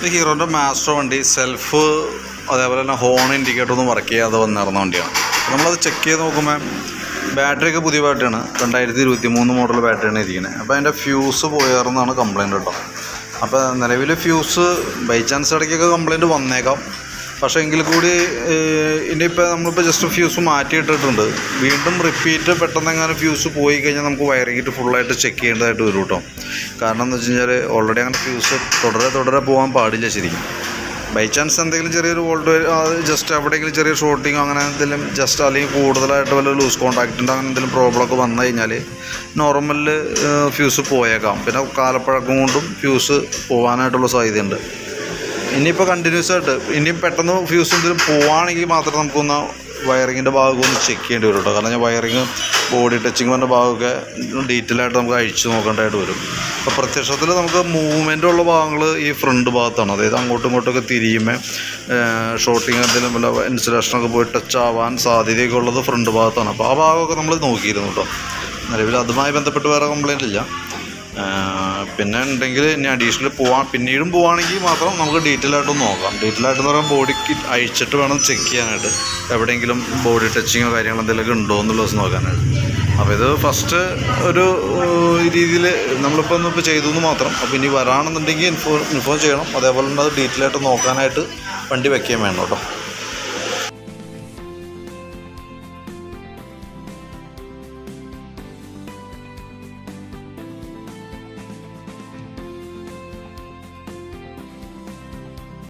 ഇത് ഹീറോന്റെ മാസ്റ്റർ വണ്ടി സെൽഫ് അതേപോലെ തന്നെ ഹോൺ ഇൻഡിക്കേറ്റർ ഒന്നും വർക്ക് ചെയ്യാതെ വന്നിറന്ന വണ്ടിയാണ്. നമ്മളത് ചെക്ക് ചെയ്ത് നോക്കുമ്പോൾ ബാറ്ററി ഒക്കെ പുതിയ ബാറ്ററിയാണ് രണ്ടായിരത്തി ഇരുപത്തി മൂന്ന് മോഡൽ ബാറ്ററിയാണ് ഇരിക്കുന്നത് അപ്പോൾ അതിന്റെ ഫ്യൂസ് പോയാർന്നാണ് കംപ്ലയിന്റ് കേട്ടോ. അപ്പോൾ നിലവിൽ ഫ്യൂസ് ബൈ ചാൻസ് ഇടയ്ക്കൊക്കെ കംപ്ലയിന്റ് വന്നേക്കാം. പക്ഷേ എങ്കിൽ കൂടി ഇനിയിപ്പോൾ നമ്മളിപ്പോൾ ജസ്റ്റ് ഫ്യൂസ് മാറ്റിയിട്ടിട്ടുണ്ട്. വീണ്ടും റിപ്പീറ്റ് പെട്ടെന്ന് എങ്ങനെ ഫ്യൂസ് പോയി കഴിഞ്ഞാൽ നമുക്ക് വയറിങ്ങിട്ട് ഫുള്ളായിട്ട് ചെക്ക് ചെയ്യേണ്ടതായിട്ട് വരും കേട്ടോ കാരണം എന്ന് വെച്ച് കഴിഞ്ഞാൽ ഓൾറെഡി അങ്ങനെ ഫ്യൂസ് തുടരെ തുടരെ പോകാൻ പാടില്ല ശരിക്കും. ബൈ ചാൻസ് എന്തെങ്കിലും ചെറിയൊരു വോൾട്ട് അത് ജസ്റ്റ് എവിടെയെങ്കിലും ചെറിയ ഷോർട്ടിങ്ങോ അങ്ങനെ എന്തെങ്കിലും ജസ്റ്റ് അല്ലെങ്കിൽ കൂടുതലായിട്ട് വല്ല ലൂസ് കോൺടാക്റ്റിന്റെ അങ്ങനെ എന്തെങ്കിലും പ്രോബ്ലമൊക്കെ വന്നു കഴിഞ്ഞാൽ നോർമലിൽ ഫ്യൂസ് പോയേക്കാം. പിന്നെ കാലപ്പഴക്കം കൊണ്ടും ഫ്യൂസ് പോകാനായിട്ടുള്ള സാധ്യതയുണ്ട്. ഇനിയിപ്പോൾ കണ്ടിന്യൂസ് ആയിട്ട് ഇനിയും പെട്ടെന്ന് ഫ്യൂസ് എന്തെങ്കിലും പോവുകയാണെങ്കിൽ മാത്രം നമുക്കൊന്ന് വയറിങ്ങിന്റെ ഭാഗം ഒന്ന് ചെക്ക് ചെയ്യേണ്ടി വരും കേട്ടോ കാരണം ഞാൻ വയറിങ് ബോഡി ടച്ചിങ് പറഞ്ഞ ഭാഗമൊക്കെ ഡീറ്റെയിൽ ആയിട്ട് നമുക്ക് അഴിച്ചു നോക്കേണ്ടതായിട്ട് വരും. അപ്പോൾ പ്രത്യക്ഷത്തിൽ നമുക്ക് മൂവ്മെന്റ് ഉള്ള ഭാഗങ്ങൾ ഈ ഫ്രണ്ട് ഭാഗത്താണ്. അതായത് അങ്ങോട്ടും ഇങ്ങോട്ടൊക്കെ തിരിയുമ്പോൾ ഷോട്ടിങ് എന്തെങ്കിലും വല്ല ഇൻസുലേഷനൊക്കെ പോയി ടച്ച് ആവാൻ സാധ്യതയൊക്കെ ഉള്ളത് ഫ്രണ്ട് ഭാഗത്താണ്. അപ്പോൾ ആ ഭാഗമൊക്കെ നമ്മൾ നോക്കിയിരുന്നു കേട്ടോ നിലവിൽ അതുമായി ബന്ധപ്പെട്ട് വേറെ കംപ്ലയിന്റ് ഇല്ല. പിന്നെ ഉണ്ടെങ്കിൽ ഇനി അഡീഷണൽ പോവാം. പിന്നീടും പോവുകയാണെങ്കിൽ മാത്രം നമുക്ക് ഡീറ്റെയിൽ ആയിട്ട് നോക്കാം. ഡീറ്റെയിൽ ആയിട്ട് എന്ന് പറയുമ്പോൾ ബോഡിക്ക് അഴിച്ചിട്ട് വേണം ചെക്ക് ചെയ്യാനായിട്ട്. എവിടെയെങ്കിലും ബോഡി ടച്ചിങ്ങോ കാര്യങ്ങളോ എന്തെങ്കിലുമൊക്കെ ഉണ്ടോ എന്നുള്ളത് നോക്കാനായിട്ട്. അപ്പോൾ ഇത് ഫസ്റ്റ് ഒരു രീതിയിൽ നമ്മളിപ്പോൾ ഇന്നിപ്പോൾ ചെയ്തു എന്ന് മാത്രം. അപ്പോൾ ഇനി വരാണെന്നുണ്ടെങ്കിൽ ഇൻഫോ ഇൻഫോം ചെയ്യണം. അതേപോലെ തന്നെ അത് ഡീറ്റെയിൽ ആയിട്ട് നോക്കാനായിട്ട് വണ്ടി വെക്കുകയും വേണം കേട്ടോ.